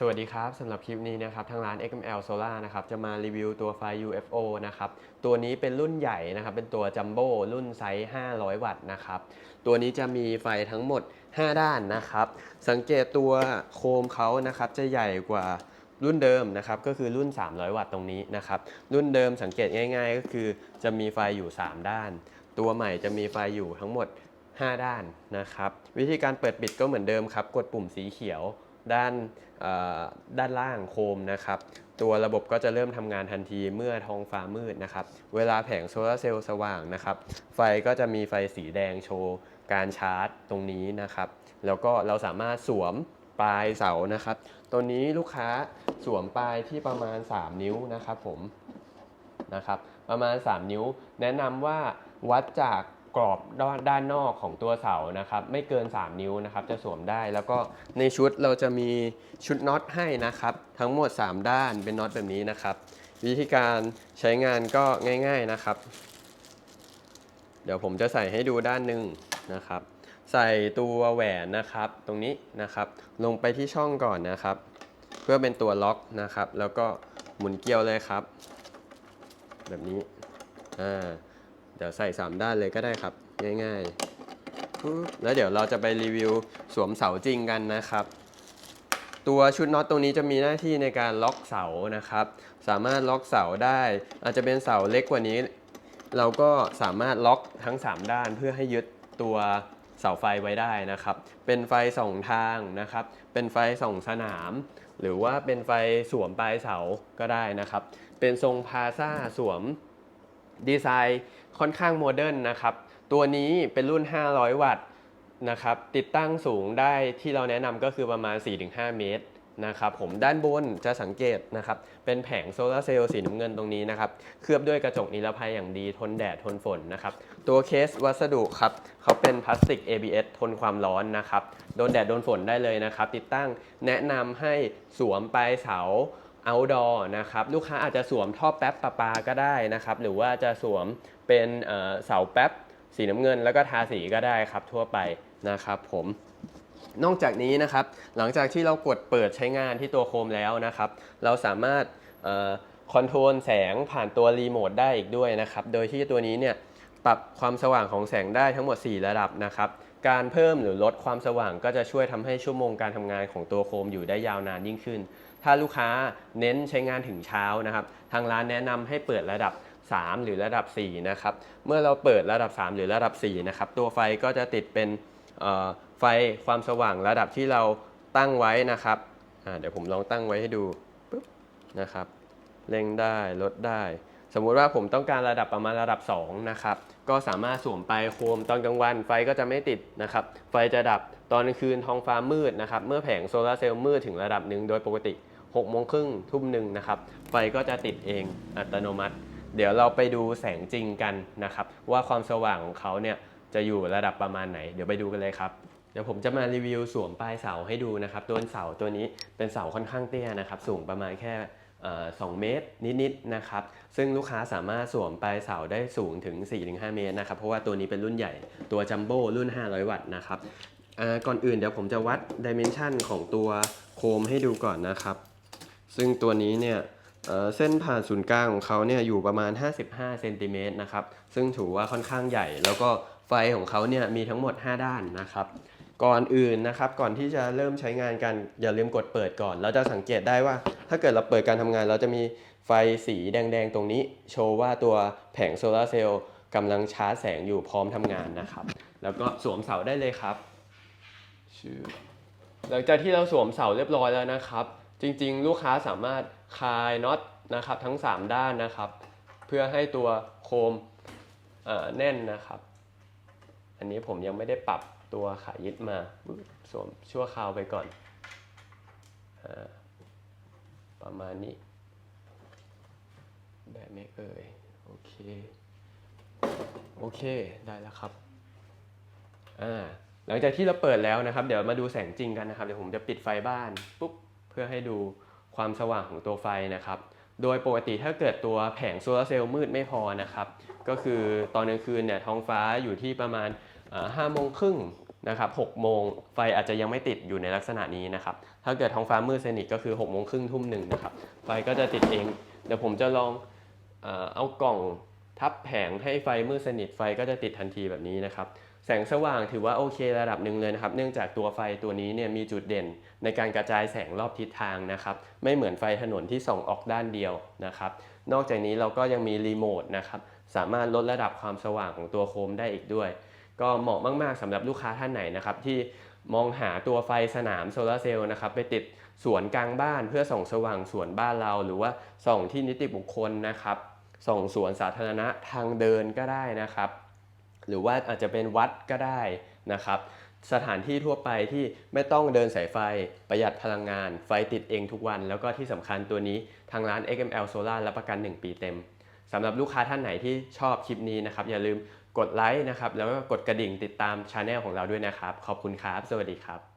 สวัสดีครับสำหรับคลิปนี้นะครับทางร้าน XML Solar นะครับจะมารีวิวตัวไฟ UFO นะครับตัวนี้เป็นรุ่นใหญ่นะครับเป็นตัวจัมโบ้รุ่นไซส์ 500 วัตต์นะครับตัวนี้จะมีไฟทั้งหมด 5 ด้านนะครับสังเกตตัวโคมเขานะครับจะใหญ่กว่ารุ่นเดิมนะครับก็คือรุ่น 300 วัตต์ตรงนี้นะครับรุ่นเดิมสังเกตง่าย ๆ ก็คือจะมีไฟอยู่ 3 ด้าน ตัวใหม่จะมีไฟอยู่ทั้งหมด 5 ด้านนะครับวิธีการเปิดปิดก็เหมือนเดิมครับกดปุ่มสีเขียว ด้านด้านล่างโคมนะครับ ตัวระบบก็จะเริ่มทำงานทันทีเมื่อท้องฟ้ามืดนะครับ เวลาแผงโซลาร์เซลล์สว่างนะครับ ไฟก็จะมีไฟสีแดงโชว์การชาร์จตรงนี้นะครับ แล้วก็เราสามารถสวมปลายเสานะครับ ตัวนี้ลูกค้าสวมปลายที่ประมาณ 3 นิ้วนะครับผมนะครับ ประมาณ 3 นิ้ว แนะนำว่าวัดจาก กรอบด้านด้านนอกของตัวเสานะครับ ไม่เกิน 3 นิ้วนะครับ จะสวมได้แล้วก็ในชุดเราจะมีชุดน็อตให้นะครับ ทั้งหมด 3 ด้านเป็นน็อตแบบนี้นะครับ วิธีการใช้งานก็ง่าย ๆนะครับ เดี๋ยวผมจะใส่ให้ดูด้านหนึ่งนะครับ ใส่ตัวแหวนนะครับ ตรงนี้นะครับ ลงไปที่ช่องก่อนนะครับ เพื่อเป็นตัวล็อกนะครับ แล้วก็หมุนเกลียวเลยครับ แบบนี้อ่า เดี๋ยวใส่ 3 ด้านเลยก็ได้ครับ ง่ายๆ แล้วเดี๋ยวเราจะไปรีวิวสวมเสาจริงกันนะครับ ตัวชุดน็อตตรงนี้จะมีหน้าที่ในการล็อกเสานะครับ สามารถล็อกเสาได้ อาจจะเป็นเสาเล็กกว่านี้ เราก็สามารถล็อกทั้ง 3 ด้านเพื่อให้ยึดตัวเสาไฟไว้ได้นะครับ เป็นไฟสองทางนะครับ เป็นไฟสองสนาม หรือว่าเป็นไฟสวมปลายเสาก็ได้นะครับ เป็นทรงพาซ่าสวมดีไซน์ ค่อนข้างโมเดิร์นนะครับ ตัวนี้เป็นรุ่น 500 วัตต์นะครับติดตั้งสูงได้ที่เราแนะนำก็คือประมาณ 4-5 เมตรนะครับผมด้านบนจะสังเกตนะครับเป็นแผงโซลาร์เซลล์สีน้ำเงินตรงนี้นะครับเคลือบด้วยกระจกนิรภัยอย่างดีทนแดดทนฝนนะครับตัวเคสวัสดุครับเขาเป็นพลาสติก ABS ทนความร้อนนะครับโดนแดดโดนฝนได้เลยนะครับ ติดตั้งแนะนำให้สวมปลายเสา outdoor นะครับลูกค้าอาจจะสวมท่อแป๊บประปาก็ได้นะครับหรือว่าจะสวมเป็นเอ่อเสาแป๊บสีน้ำเงิน แล้วก็ทาสีก็ได้ครับทั่วไปนะครับผมนอกจากนี้นะครับหลังจากที่เรากดเปิดใช้งานที่ตัวโคมแล้วนะครับ เราสามารถคอนโทรลแสงผ่านตัวรีโมทได้อีกด้วยนะครับ โดยที่ตัวนี้เนี่ยปรับความสว่างของแสงได้ทั้งหมด 4 ระดับนะครับ การเพิ่มหรือลดความสว่างก็จะช่วยทำให้ชั่วโมงการทำงานของตัวโคมอยู่ได้ยาวนานยิ่งขึ้น ถ้าลูกค้าเน้นใช้งานถึงเช้านะครับ ทางร้านแนะนำให้เปิดระดับ 3 หรือระดับ 4 นะครับ เมื่อเราเปิดระดับ 3 หรือระดับ 4 นะครับ ตัวไฟก็จะติดเป็นไฟความสว่างระดับที่เราตั้งไว้นะครับ เดี๋ยวผมลองตั้งไว้ให้ดูปุ๊บนะครับ เร่งได้ลดได้ สมมุติว่าผมต้องการระดับประมาณระดับ2นะครับก็สามารถสวมไปโคมตอนกลางวันไฟก็จะไม่ติดนะครับไฟจะดับตอนกลางคืนท้องฟ้ามืดนะครับเมื่อแผงโซลาร์เซลล์มืดถึงระดับหนึ่งโดยปกติ6โมงครึ่งทุ่มหนึ่งนะครับไฟก็จะติดเองอัตโนมัติ เดี๋ยวเราไปดูแสงจริงกันนะครับว่าความสว่างของเขาเนี่ยจะอยู่ระดับประมาณไหน เดี๋ยวไปดูกันเลยครับเดี๋ยวผมจะมารีวิวสวมปลายเสาให้ดูนะครับตัวเสาตัวนี้เป็นเสาค่อนข้างเตี้ยนะครับสูงประมาณแค่ 2 เมตรนิดๆนะครับซึ่งลูกค้าสามารถสวมปลายเสาได้สูงถึง 4-5 เมตรนะครับเพราะว่าตัวนี้เป็นรุ่นใหญ่ตัวจัมโบ้รุ่น 500 วัตต์นะครับก่อนอื่นเดี๋ยวผมจะวัดดิเมนชันของตัวโคมให้ดูก่อนนะครับ ซึ่งตัวนี้เนี่ยเเส้นผ่านศูนย์กลางของเขาเนี่ยอยู่ประมาณ 55เซนติเมตรนะครับซึ่งถือว่าค่อนข้างใหญ่ แล้วก็ไฟของเขาเนี่ยมีทั้งหมด 5 ด้านนะครับ ก่อนอื่นนะครับ ก่อนที่จะเริ่มใช้งานกันอย่าลืมกดเปิดก่อน เราจะสังเกตได้ว่า ถ้าเกิดเราเปิดการทำงาน เราจะมีไฟสีแดงๆ ตรงนี้ โชว์ว่าตัวแผงโซลาร์เซลล์กำลังชาร์จแสงอยู่พร้อมทำงานนะครับ แล้วก็สวมเสาได้เลยครับชื่อหลังจากที่เราสวมเสาเรียบร้อยแล้วนะครับ จริงๆ ลูกค้าสามารถคลายน็อตนะครับทั้ง 3 ด้านนะครับ เพื่อให้ตัวโคมแน่นนะครับ อันนี้ผมยังไม่ได้ปรับตัวขายึดมาสวมชั่วคราวไปก่อนอประมาณนี้แบบไหมเอ่ย โอเค โอเค ได้แล้วครับ อ่า หลังจากที่เราเปิดแล้วนะครับ เดี๋ยวมาดูแสงจริงกันนะครับ เดี๋ยวผมจะปิดไฟบ้านปุ๊บ เพื่อให้ดูความสว่างของตัวไฟนะครับ โดยปกติถ้าเกิดตัวแผงโซลาร์เซลล์มืดไม่พอนะครับ ก็คือตอนกลางคืนเนี่ยท้องฟ้าอยู่ที่ประมาณห้าโมงครึ่งนะครับ6โมงไฟอาจจะยังไม่ติดอยู่ในลักษณะนี้นะครับ ถ้าเกิดท้องฟ้ามืดสนิทก็คือ6โมงครึ่งทุ่มหนึ่งนะครับ ไฟก็จะติดเอง เดี๋ยวผมจะลองเอากล่องทับแผงให้ไฟมืดสนิทไฟก็จะติดทันทีแบบนี้นะครับ แสงสว่างถือว่าโอเคระดับหนึ่งเลยนะครับ เนื่องจากตัวไฟตัวนี้เนี่ยมีจุดเด่นในการกระจายแสงรอบทิศทางนะครับ ไม่เหมือนไฟถนนที่ส่องออกด้านเดียวนะครับ นอกจากนี้เราก็ยังมีรีโมทนะครับ สามารถลดระดับความสว่างของตัวโคมได้อีกด้วย ก็เหมาะมากๆสำหรับลูกค้าท่านไหนนะครับที่มองหาตัวไฟสนามโซลาร์เซลล์นะครับไปติดสวนกลางบ้านเพื่อส่องสว่างสวนบ้านเรา หรือว่าส่องที่นิติบุคคลนะครับ ส่องสวนสาธารณะทางเดินก็ได้นะครับ หรือว่าอาจจะเป็นวัดก็ได้นะครับ สถานที่ทั่วไปที่ไม่ต้องเดินสายไฟประหยัดพลังงาน ไฟติดเองทุกวัน แล้วก็ที่สำคัญตัวนี้ทางร้าน XML Solar รับประกัน 1 ปีเต็มสำหรับลูกค้าท่านไหนที่ชอบคลิปนี้นะครับ อย่าลืมกดไลค์นะครับ แล้วก็กดกระดิ่งติดตามช anel ของเราด้วยนะครับ ขอบคุณครับ สวัสดีครับ